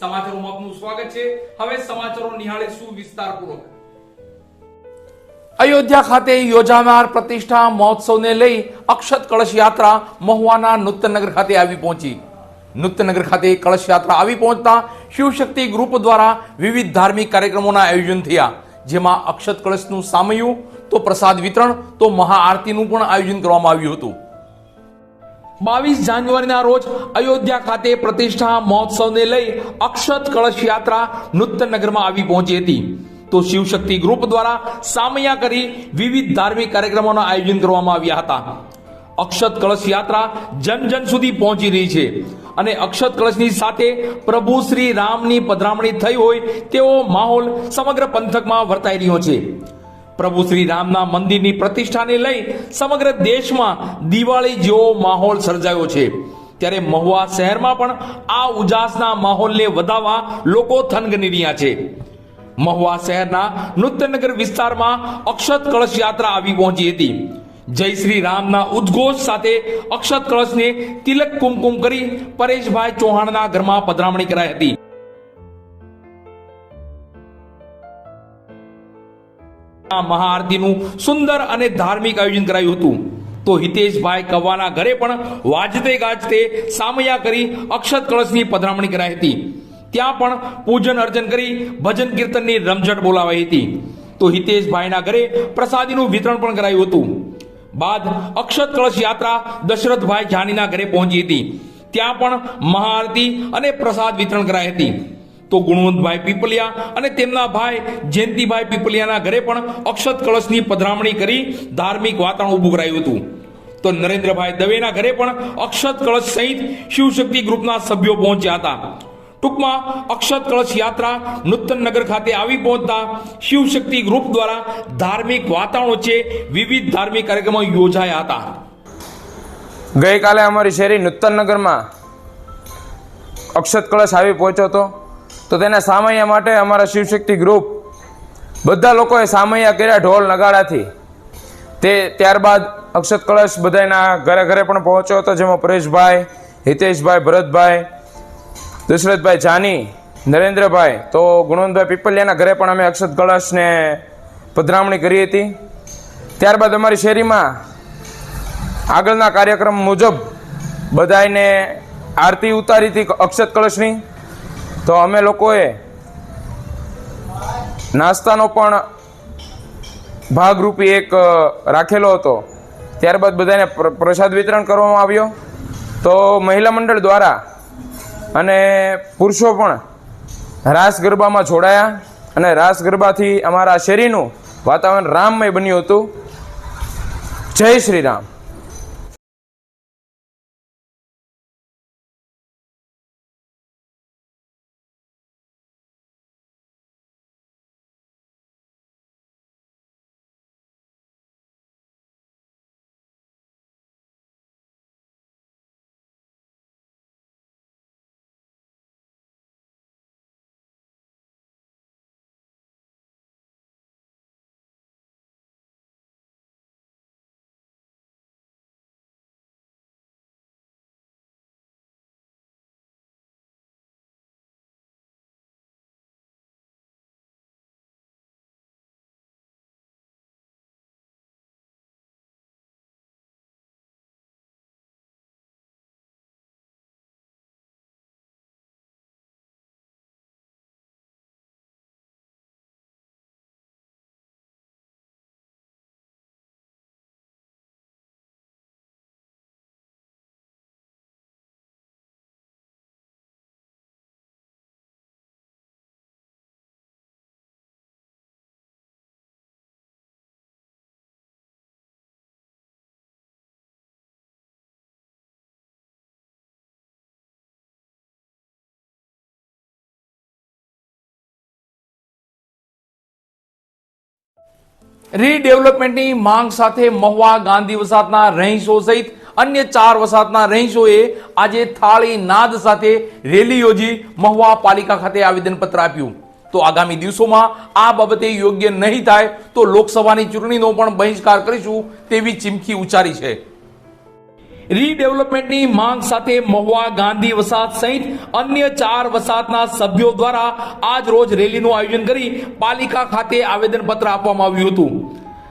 સમાચારોમાં આપનું સ્વાગત છે. હવે સમાચારો નિહાળીશું વિસ્તારપૂર્વક? અયોધ્યા ખાતે યોજાનાર પ્રતિષ્ઠા મહોત્સવને લઈ અક્ષત કળશ યાત્રા મહુવાના નૂતનગર ખાતે આવી પહોંચી. નૂતનગર ખાતે કળશ યાત્રા આવી પહોંચતા શિવશક્તિ ગ્રુપ દ્વારા વિવિધ ધાર્મિક કાર્યક્રમોના આયોજન થયા. જેમાં અક્ષત કળશનું સામયું, તો પ્રસાદ વિતરણ, તો મહાઆરતીનું પણ આયોજન કરવામાં આવ્યું હતું. બાવીસ જાન્યુઆરીના રોજ અયોધ્યા ખાતે પ્રતિષ્ઠા મહોત્સવને લઈ અક્ષત કળશ યાત્રા નૃત્યનગરમાં આવી પહોંચી હતી. તો શિવશક્તિ ગ્રુપ દ્વારા સામૈયા કરી વિવિધ ધાર્મિક કાર્યક્રમોના આયોજન કરવામાં આવ્યા હતા. અક્ષત કળશ યાત્રા જન જન સુધી પહોંચી રહી છે અને અક્ષત કળશની સાથે પ્રભુ શ્રી રામની પધરામણી થઈ હોય તેવો માહોલ સમગ્ર પંથકમાં વર્તાઈ રહ્યો છે. પ્રભુ શ્રી રામના મંદિરની પ્રતિષ્ઠાને લઈ સમગ્ર દેશમાં દિવાળી જેવો માહોલ સર્જાયો છે. ત્યારે મહુવા શહેરમાં પણ આ ઉજાસના માહોલને વધાવવા લોકો થનગની રહ્યા છે. મહુવા શહેરના નૃત્યનગર વિસ્તારમાં અક્ષત કળશ યાત્રા આવી પહોંચી હતી. જય શ્રી રામના ઉદ્ઘોષ સાથે અક્ષત કળશને તિલક કુમકુમ કરી પરેશભાઈ ચૌહાણના ઘરમાં પધરામણી કરાઈ હતી. મહાઆરતીનું સુંદર અને ધાર્મિક આયોજન કરાયું હતું. તો હિતેશભાઈ કવાના ઘરે પણ વાજતે ગાજતે સામૈયા કરી અક્ષત કળશની પધરામણી કરાઈ હતી. ત્યાં પણ પૂજન અર્ચન કરી ભજન કીર્તનની રમઝટ બોલાવાઈ હતી. તો હિતેશભાઈના ઘરે પ્રસાદીનું વિતરણ પણ કરાયું હતું. બાદ અક્ષત કળશ યાત્રા દશરથભાઈ જાનીના ઘરે પહોંચી હતી. ત્યાં પણ મહાઆરતી અને પ્રસાદ વિતરણ કરાઈ હતી. તો ગુણવંતભાઈ પીપલિયા અને તેમના ભાઈ જયંતિભાઈ પીપલિયાના ઘરે પણ અક્ષત કળશની પધરામણી કરી ધાર્મિક વાતાવરણ ઊભું કરાયું હતું. તો નરેન્દ્રભાઈ દવેના ઘરે પણ અક્ષત કળશ સહિત શિવશક્તિ ગ્રુપના સભ્યો પહોંચ્યા હતા. ટૂંકમાં અક્ષત કળશ યાત્રા નૂતનનગર ખાતે આવી પહોંચતા શિવશક્તિ ગ્રુપ દ્વારા ધાર્મિક વાતાવરણ વચ્ચે વિવિધ ધાર્મિક કાર્યક્રમો યોજાયા હતા. ગઈકાલે અમારી શેરી નૂતનનગરમાં અક્ષત કળશ આવી પહોંચ્યો હતો. તો તેના સામૈયા માટે અમારા શિવશક્તિ ગ્રુપ બધા લોકોએ સામૈયા કર્યા, ઢોલ નગાડાથી. તે ત્યારબાદ અક્ષત કળશ બધાના ઘરે ઘરે પણ પહોંચ્યો હતો, જેમાં પરેશભાઈ, હિતેશભાઈ, ભરતભાઈ, દશરથભાઈ જાની, નરેન્દ્રભાઈ, તો ગુણવંતભાઈ પીપલિયાના ઘરે પણ અમે અક્ષત કળશને પધરામણી કરી હતી. ત્યારબાદ અમારી શેરીમાં આગળના કાર્યક્રમ મુજબ બધાને આરતી ઉતારી હતી અક્ષત કળશની. તો અમે લોકોએ નાસ્તાનો પણ ભાગરૂપી એક રાખેલો હતો. ત્યારબાદ બધાને પ્ર- પ્રસાદ વિતરણ કરવામાં આવ્યો. તો મહિલા મંડળ દ્વારા અને પુરુષો પણ રાસ ગરબામાં જોડાયા અને રાસ ગરબાથી અમારા શેરીનું વાતાવરણ રામમય બન્યું હતું. જય શ્રી રામ. રીડેવલપમેન્ટની માંગ સાથે મહુવા ગાંધી વસાહતના રહીશો સહિત અન્ય ચાર વસાહતના રહીશોએ આજે થાળી નાદ સાથે રેલી યોજી મહુવા પાલિકા ખાતે આવેદનપત્ર આપ્યું. તો આગામી દિવસોમાં આ બાબતે યોગ્ય નહીં થાય તો લોકસભાની ચૂંટણીનો પણ બહિષ્કાર કરીશું તેવી ચીમકી ઉચ્ચારી છે. રીડેવલપમેન્ટની માંગ સાથે મહુવા ગાંધી વસાત સહિત અન્ય ચાર વસાહતના સભ્યો દ્વારા આજ રોજ રેલીનું આયોજન કરી પાલિકા ખાતે આવેદનપત્ર આપવામાં આવ્યું હતું.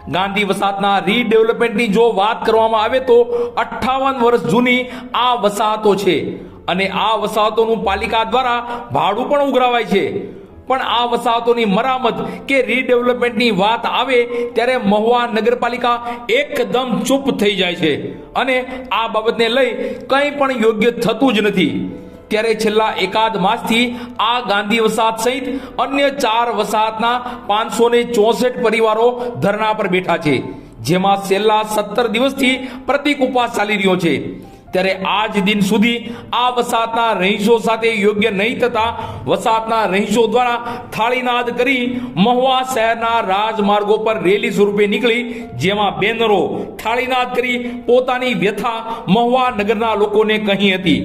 ગાંધી વસાતના રીડેવલપમેન્ટની જો વાત કરવામાં આવે તો અઠ્ઠાવન વર્ષ જૂની આ વસાહતો છે અને આ વસાહતોનું પાલિકા દ્વારા ભાડું પણ ઉઘરાવાય છે. પણ આ વસાહતોની મરામત કે રીડેવલપમેન્ટની વાત આવે ત્યારે મહુવા નગરપાલિકા એકદમ ચૂપ થઈ જાય છે. અને આ બાબતને લઈ કંઈ પણ યોગ્ય થતું જ નથી. ત્યારે છેલ્લા એકાદ માસથી આ ગાંધી વસાહત સહિત અન્ય ચાર વસાહતના પાંચસો ને ચોસઠ પરિવારો ધરણા પર બેઠા છે. જેમાં છેલ્લા સત્તર દિવસથી પ્રતિક ઉપવાસ ચાલી રહ્યો છે. ત્યારે આજ દિન સુધી આ વસાહતના રહીશો સાથે યોગ્ય નહીં થતા વસાહતના રહીશો દ્વારા થાળીનાદ કરી મહુવા શહેરના રાજમાર્ગો પર રેલી સ્વરૂપે નીકળી, જેમાં બેનરો થાળીનાદ કરી પોતાની વ્યથા મહુવા નગરના લોકોને કહી હતી.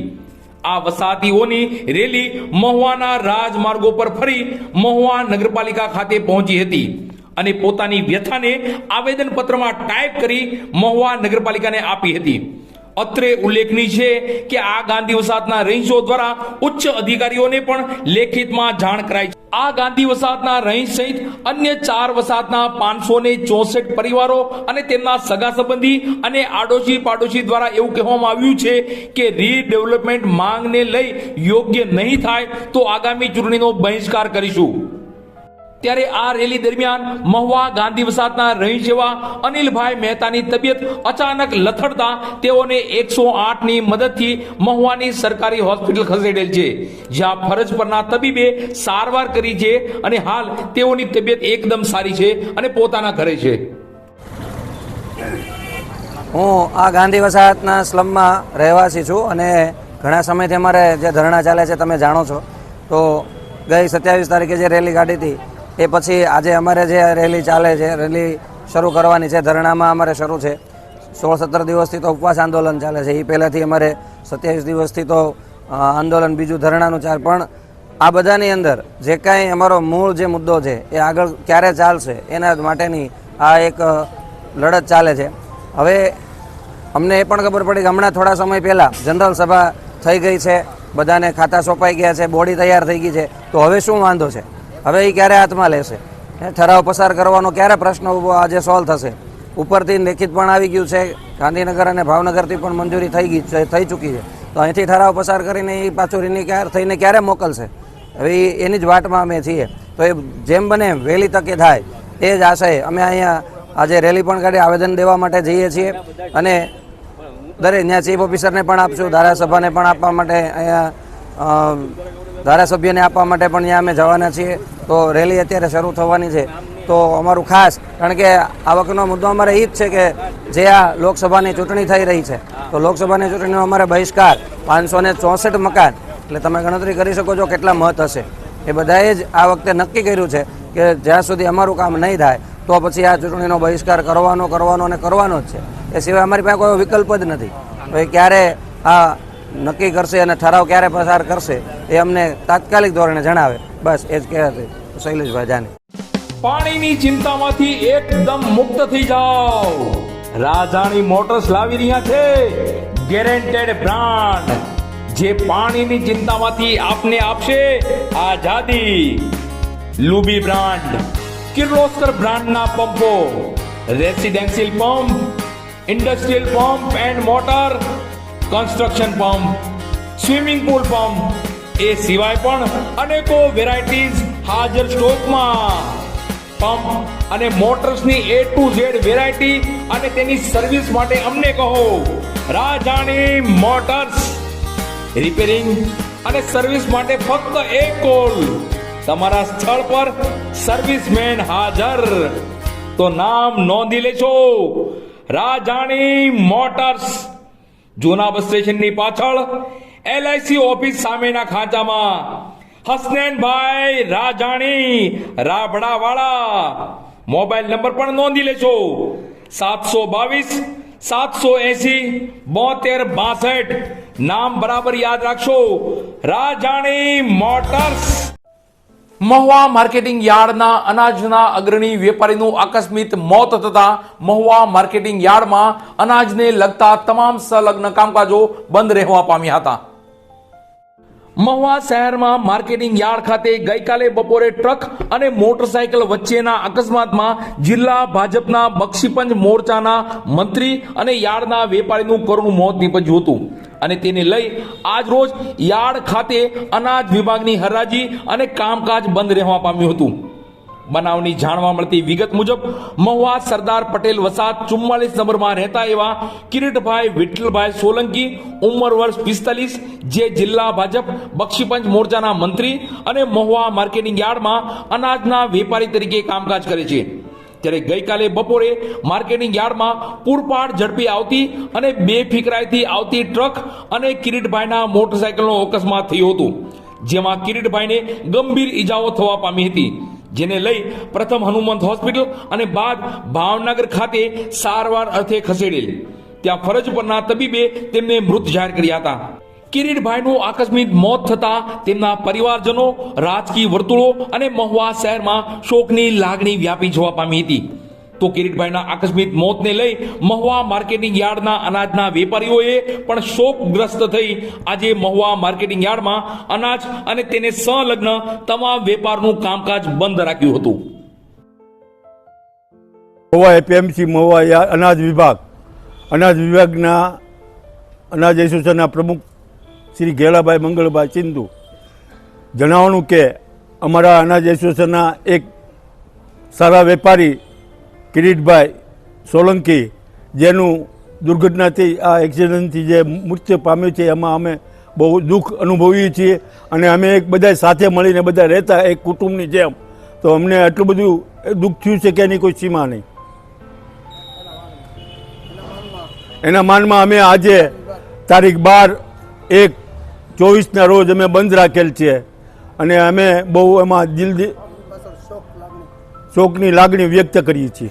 આ વસાહતીઓની રેલી મહુવાના રાજમાર્ગો પર ફરી મહુવા નગરપાલિકા ખાતે પહોંચી હતી અને પોતાની વ્યથાને આવેદનપત્રમાં ટાઈપ કરી મહુવા નગરપાલિકાને આપી હતી. અત્રે ઉલ્લેખનીય છે કે આ ગાંધી વસાહતના રહીશો દ્વારા ઉચ્ચ અધિકારીઓને પણ લેખિતમાં જાણ કરાઈ આ ગાંધી વસાહતના રહીશ સહિત અન્ય ચાર વસાહતના પાંચસો ને ચોસઠ પરિવારો અને તેમના સગા સંબંધી અને આડોશી પાડોશી દ્વારા એવું કહેવામાં આવ્યું છે કે રીડેવલપમેન્ટ માંગને લઈ યોગ્ય નહીં થાય તો આગામી ચૂંટણીનો બહિષ્કાર કરીશું. ત્યારે આ રેલી દરમિયાન મહુવા ગાંધી વસાતના રહી જેવા અનિલભાઈ મહેતાની તબિયત અચાનક લથડતા તેઓને એકસો આઠની મદદથી મહુવાની સરકારી હોસ્પિટલ ખસેડેલ છે. જ્યાં ફરજ પરના તબીબે સારવાર કરી છે અને હાલ તેઓની તબિયત એકદમ સારી છે અને પોતાના ઘરે છે. હું આ ગાંધી વસાહતના સ્લમમાં રહેવાસી છું અને ઘણા સમયથી અમારે જે ધરણા ચાલે છે, તમે જાણો છો. તો ગઈ સત્યાવીસ તારીખે જે રેલી કાઢી હતી એ પછી આજે અમારે જે રેલી ચાલે છે, રેલી શરૂ કરવાની છે, ધરણામાં અમારે શરૂ છે. સોળ સત્તર દિવસથી તો ઉપવાસ આંદોલન ચાલે છે. એ પહેલાંથી અમારે સત્યાવીસ દિવસથી તો આંદોલન, બીજું ધરણાનું ચાલે. પણ આ બધાની અંદર જે કાંઈ અમારો મૂળ જે મુદ્દો છે, એ આગળ ક્યારે ચાલશે, એના માટેની આ એક લડત ચાલે છે. હવે અમને એ પણ ખબર પડી કે હમણાં થોડા સમય પહેલાં જનરલ સભા થઈ ગઈ છે. બધાને ખાતા સોંપાઈ ગયા છે, બોડી તૈયાર થઈ ગઈ છે. તો હવે શું વાંધો છે? હવે એ ક્યારે હાથમાં લેશે? ઠરાવ પસાર કરવાનો ક્યારે પ્રશ્ન ઊભો આજે સોલ્વ થશે? ઉપરથી લેખિત પણ આવી ગયું છે, ગાંધીનગર અને ભાવનગરથી પણ મંજૂરી થઈ ગઈ છે, થઈ ચૂકી છે. તો અહીંથી ઠરાવ પસાર કરીને એ પાછું રિની થઈને ક્યારે મોકલશે? હવે એની જ વાટમાં અમે છીએ. તો એ જેમ બને વહેલી તકે થાય, એ જ આશય અમે અહીંયા આજે રેલી પણ કાઢી આવેદન દેવા માટે જઈએ છીએ. અને દરેક ત્યાં ચીફ ઓફિસરને પણ આપશું, ધારાસભાને પણ આપવા માટે અહીંયા ધારાસભ્યને આપવા માટે પણ ત્યાં અમે જવાના છીએ. તો રેલી અત્યારે શરૂ થવાની છે. તો અમારું ખાસ, કારણ કે આવકનો મુદ્દો અમારે એ જ છે કે જે આ લોકસભાની ચૂંટણી થઈ રહી છે, તો લોકસભાની ચૂંટણીનો અમારે બહિષ્કાર પાંચસો ને ચોસઠ મકાન, એટલે તમે ગણતરી કરી શકો છો કેટલા મત હશે. એ બધાએ જ આ વખતે નક્કી કર્યું છે કે જ્યાં સુધી અમારું કામ નહીં થાય, તો પછી આ ચૂંટણીનો બહિષ્કાર કરવાનો કરવાનો અને કરવાનો જ છે. એ સિવાય અમારી પાસે કોઈ વિકલ્પ જ નથી. એ ક્યારે આ નક્કી કરશે અને ઠરાવ ક્યારે પસાર કરશે એ અમને તાત્કાલિક ધોરણે જણાવે. બસ, એ જ કહેવાય શૈલેષભાઈ જાની. પાણીની ચિંતામાંથી એકદમ મુક્ત થઈ જાઓ. રાજાણી મોટર્સ લાવી રહ્યા છે. Guaranteed brand. જે પાણીની ચિંતામાંથી આપને આપશે આઝાદી. લુબી બ્રાન્ડ. કિર્લોસ્કર બ્રાન્ડના પંપો. Residential pump, industrial pump and motor construction pump swimming pool pump એ સિવાય પણ અનેકો વેરાયટીઝ હાજર સ્ટોકમાં પંપ અને મોટર્સની એ ટુ ઝેડ વેરાયટી અને તેની સર્વિસ માટે અમને કહો. રાજાણી મોટર્સ રિપેરિંગ અને સર્વિસ માટે ફક્ત એક કોલ તમારા સ્થળ પર સર્વિસમેન હાજર. તો નામ નોંધી લેજો. રાજાણી મોટર્સ જૂના બસ સ્ટેશનની પાછળ એલઆઈસી ઓફિસ સામેના ખાંચામાં હસનેનભાઈ રાજાણી રાબડાવાળા. મોબાઈલ નંબર પણ નોંધી લેજો. સાતસો બાવીસ, સાતસો એસી, બોતેર બાસઠ. નામ બરાબર યાદ રાખશો. રાજાણી મોટર્સ. મહુવા માર્કેટિંગ યાર્ડના અનાજના અગ્રણી વેપારીનું આકસ્મિક મોત થતા મહુવા માર્કેટિંગ યાર્ડમાં અનાજને લગતા તમામ સંલગ્ન કામકાજો બંધ રહેવા પામ્યા હતા. મહુવા શહેરમાં માર્કેટિંગ યાર્ડ ખાતે ગઈકાલે બપોરે ટ્રક અને મોટરસાયકલ વચ્ચેના અકસ્માતમાં જિલ્લા ભાજપના બક્ષીપંચ મોરચાના મંત્રી અને યાર્ડના વેપારીનું કરુણ મોત નીપજ્યું હતું. અને તેને લઈ આજ રોજ યાર્ડ ખાતે અનાજ વિભાગની હરાજી અને કામકાજ બંધ રહેવા પામ્યું હતું. બનાવની જાણવા મળતી વિગત મુજબ મહુવા સરદાર પટેલ વસાત ચુમ્માલીસ નંબરમાં રહેતા એવા કિરીટભાઈ વિઠ્ઠલભાઈ સોલંકી, ઉંમર વર્ષ પિસ્તાલીસ, જે જિલ્લા ભાજપ બક્ષીપંચ મોરચાના મંત્રી અને મહુવા માર્કેટિંગ યાર્ડમાં અનાજના વેપારી તરીકે કામકાજ કરે છે. ત્યારે ગઈકાલે બપોરે માર્કેટિંગ યાર્ડમાં પૂરપાટ ઝડપી આવતી અને બે ફિકરાઈથી આવતી ટ્રક અને કિરીટભાઈના મોટરસાયકલનો અકસ્માત થયો હતો, જેમાં કિરીટભાઈને ગંભીર ઈજાઓ થવા પામી હતી. જેને લઈ પ્રથમ હનુમંત હોસ્પિટલ અને બાદ ભાવનગર ખાતે સારવાર અર્થે ખસેડેલ. ત્યાં ફરજ પરના તબીબે તેમને મૃત જાહેર કર્યા હતા. કિરીટભાઈનું આકસ્મિક મોત થતા તેમના પરિવારજનો, રાજકીય વર્તુળો અને મહુવા શહેરમાં શોકની લાગણી વ્યાપી જોવા પામી હતી. તો કિરીટભાઈના આકસ્મિક મોતને લઈ મહુવા માર્કેટિંગ યાર્ડના અનાજના વેપારીઓએ પણ શોકગ્રસ્ત થઈ. આજે મહુવા માર્કેટિંગ યાર્ડમાં અનાજ અને તેને સંલગ્ન તમામ વેપારનું કામકાજ બંધ રાખ્યું હતું. મહુવા એપીએમસી, મહુવા અનાજ વિભાગ. અનાજ વિભાગના અનાજ એસોસિએશનના પ્રમુખ શ્રી ઘેલાભાઈ મંગળભાઈ ચિંદુ જણાવવાનું કે અમારા અનાજ એસોસિએશનના એક સારા વેપારી કિરીટભાઈ સોલંકી જેનું દુર્ઘટનાથી આ એક્સિડન્ટથી જે મૃત્યુ પામ્યું છે એમાં અમે બહુ દુઃખ અનુભવીએ છીએ અને અમે એક બધા સાથે મળીને બધા રહેતા એક કુટુંબની જેમ. તો અમને આટલું બધું દુઃખ થયું છે કે એની કોઈ સીમા નહીં. એના માનમાં અમે આજે તારીખ બાર એક ચોવીસના રોજ અમે બંધ રાખેલ છે અને અમે બહુ એમાં દિલ શોકની લાગણી વ્યક્ત કરીએ છીએ.